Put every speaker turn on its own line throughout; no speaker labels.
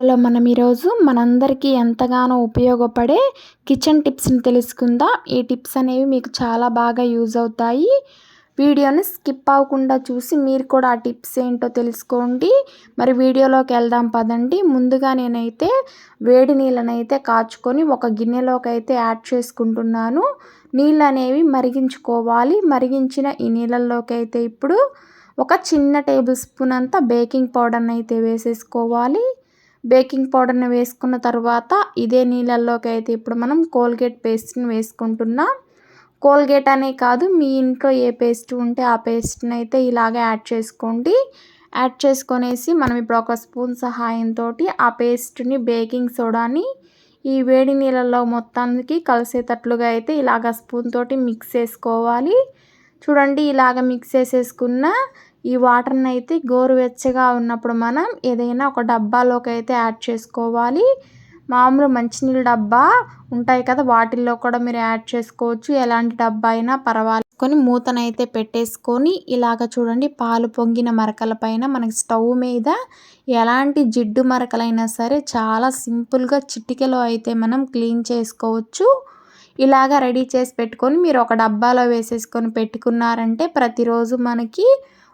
Hello మనం ఈరోజు మనందరికీ ఎంతగానో ఉపయోగపడే కిచెన్ టిప్స్ని తెలుసుకుందాం. ఈ టిప్స్ అనేవి మీకు చాలా బాగా యూజ్ అవుతాయి. వీడియోని స్కిప్ అవ్వకుండా చూసి మీరు కూడా ఆ టిప్స్ ఏంటో తెలుసుకోండి. మరి వీడియోలోకి వెళ్దాం పదండి. ముందుగా నేనైతే వేడి నీళ్ళనైతే కాచుకొని ఒక గిన్నెలోకి అయితే యాడ్ చేసుకుంటున్నాను. నీళ్ళు అనేవి మరిగించుకోవాలి. మరిగించిన ఈ నీళ్ళల్లోకి అయితే ఇప్పుడు ఒక చిన్న టేబుల్ స్పూన్ అంతా బేకింగ్ పౌడర్ని అయితే వేసేసుకోవాలి. బేకింగ్ పౌడర్ని వేసుకున్న తర్వాత ఇదే నీళ్ళల్లోకి అయితే ఇప్పుడు మనం కోల్గేట్ పేస్ట్ని వేసుకుంటున్నాం. కోల్గేట్ అనే కాదు మీ ఇంట్లో ఏ పేస్ట్ ఉంటే ఆ పేస్ట్ని అయితే ఇలాగే యాడ్ చేసుకోండి. యాడ్ చేసుకొనేసి మనం ఇప్పుడు ఒక స్పూన్ సహాయంతో ఆ పేస్ట్ని బేకింగ్ సోడాని ఈ వేడి నీళ్ళల్లో మొత్తానికి కలిసేటట్లుగా అయితే ఇలాగ స్పూన్ తోటి మిక్స్ చేసుకోవాలి. చూడండి ఇలాగ మిక్స్ చేసేసుకున్న ఈ వాటర్ని అయితే గోరువెచ్చగా ఉన్నప్పుడు మనం ఏదైనా ఒక డబ్బాలోకి అయితే యాడ్ చేసుకోవాలి. మామూలు మంచినీళ్ళ డబ్బా ఉంటాయి కదా వాటిల్లో కూడా మీరు యాడ్ చేసుకోవచ్చు. ఎలాంటి డబ్బా అయినా పర్వాలేదు. కొని మూతనైతే పెట్టేసుకొని ఇలాగ చూడండి పాలు పొంగిన మరకల పైన మనకి స్టవ్ మీద ఎలాంటి జిడ్డు మరకలైనా సరే చాలా సింపుల్గా చిటికెలో అయితే మనం క్లీన్ చేసుకోవచ్చు. ఇలాగ రెడీ చేసి పెట్టుకొని మీరు ఒక డబ్బాలో వేసేసుకొని పెట్టుకున్నారంటే ప్రతిరోజు మనకి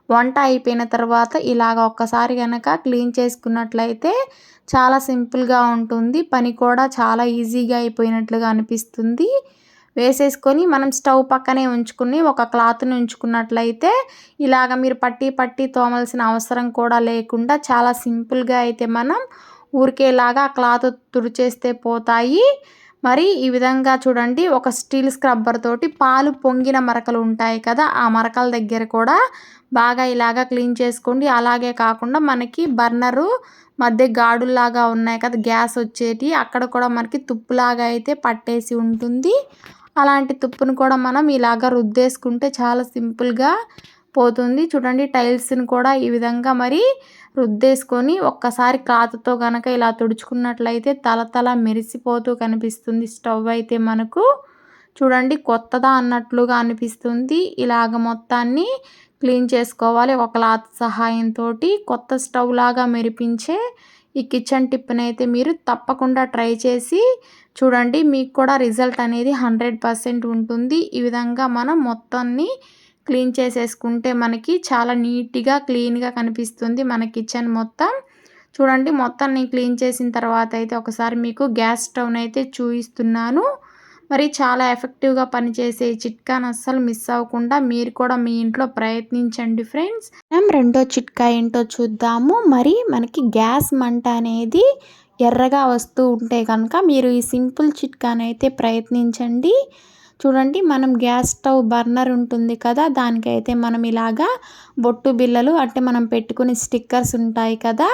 వంట అయిపోయిన తర్వాత ఇలాగ ఒక్కసారి కనుక క్లీన్ చేసుకున్నట్లయితే చాలా సింపుల్గా ఉంటుంది. పని కూడా చాలా ఈజీగా అయిపోయినట్లుగా అనిపిస్తుంది. వేసేసుకొని మనం స్టవ్ పక్కనే ఉంచుకుని ఒక క్లాత్ని ఉంచుకున్నట్లయితే ఇలాగ మీరు పట్టి పట్టి తోమలసిన అవసరం కూడా లేకుండా చాలా సింపుల్గా అయితే మనం ఊరికేలాగా క్లాత్ తుడిచేస్తే పోతాయి. మరి ఈ విధంగా చూడండి ఒక స్టీల్ స్క్రబ్బర్ తోటి పాలు పొంగిన మరకలు ఉంటాయి కదా ఆ మరకల దగ్గర కూడా బాగా ఇలాగా క్లీన్ చేసుకోండి. అలాగే కాకుండా మనకి బర్నరు మధ్య గాడుల్లాగా ఉన్నాయి కదా గ్యాస్ వచ్చేటి అక్కడ కూడా మనకి తుప్పులాగా అయితే పట్టేసి ఉంటుంది. అలాంటి తుప్పును కూడా మనం ఇలాగ రుద్దేసుకుంటే చాలా సింపుల్గా పోతుంది. చూడండి టైల్స్ని కూడా ఈ విధంగా మరి రుద్దేసుకొని ఒక్కసారి క్లాత్తో కనుక ఇలా తుడుచుకున్నట్లయితే తల తల మెరిసిపోతూ కనిపిస్తుంది స్టవ్ అయితే మనకు. చూడండి కొత్తదా అన్నట్లుగా అనిపిస్తుంది. ఇలాగ మొత్తాన్ని క్లీన్ చేసుకోవాలి ఒక క్లాత్ సహాయంతో కొత్త స్టవ్ లాగా మెరిపించే ఈ కిచెన్ టిప్ని అయితే మీరు తప్పకుండా ట్రై చేసి చూడండి మీకు కూడా రిజల్ట్ అనేది హండ్రెడ్ పర్సెంట్ ఉంటుంది. ఈ విధంగా మనం మొత్తాన్ని క్లీన్ చేసేసుకుంటే మనకి చాలా నీట్గా క్లీన్గా కనిపిస్తుంది మన కిచెన్ మొత్తం. చూడండి మొత్తం నేను క్లీన్ చేసిన తర్వాత అయితే ఒకసారి మీకు గ్యాస్ స్టవ్ని అయితే చూపిస్తున్నాను మరి చాలా ఎఫెక్టివ్గా పనిచేసే చిట్కాను అస్సలు మిస్ అవ్వకుండా మీరు కూడా మీ ఇంట్లో ప్రయత్నించండి ఫ్రెండ్స్. మనం రెండో చిట్కా ఏంటో చూద్దాము. మరి మనకి గ్యాస్ మంట అనేది ఎర్రగా వస్తూ ఉంటే కనుక మీరు ఈ సింపుల్ చిట్కానైతే ప్రయత్నించండి. చూడండి మనం గ్యాస్ స్టవ్ బర్నర్ ఉంటుంది కదా దానికైతే మనం ఇలాగా బొట్టు బిల్లలు అంటే మనం పెట్టుకునే స్టిక్కర్స్ ఉంటాయి కదా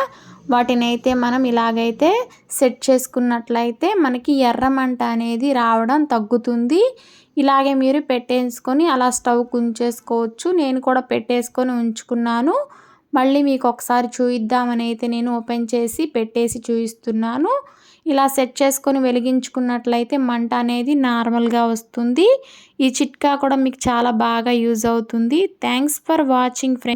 వాటిని అయితే మనం ఇలాగైతే సెట్ చేసుకున్నట్లయితే మనకి ఎర్రమంట అనేది రావడం తగ్గుతుంది. ఇలాగే మీరు పెట్టేసుకొని అలా స్టవ్ ఉంచేసుకోవచ్చు నేను కూడా పెట్టేసుకొని ఉంచుకున్నాను. మళ్ళీ మీకు ఒకసారి చూయిద్దామని అయితే నేను ఓపెన్ చేసి పెట్టేసి చూపిస్తున్నాను ఇలా సెట్ చేసుకొని వెలిగించుకున్నట్లయితే మంట అనేది నార్మల్గా వస్తుంది. ఈ చిట్కా కూడా మీకు చాలా బాగా యూజ్ అవుతుంది. Thanks for watching friends.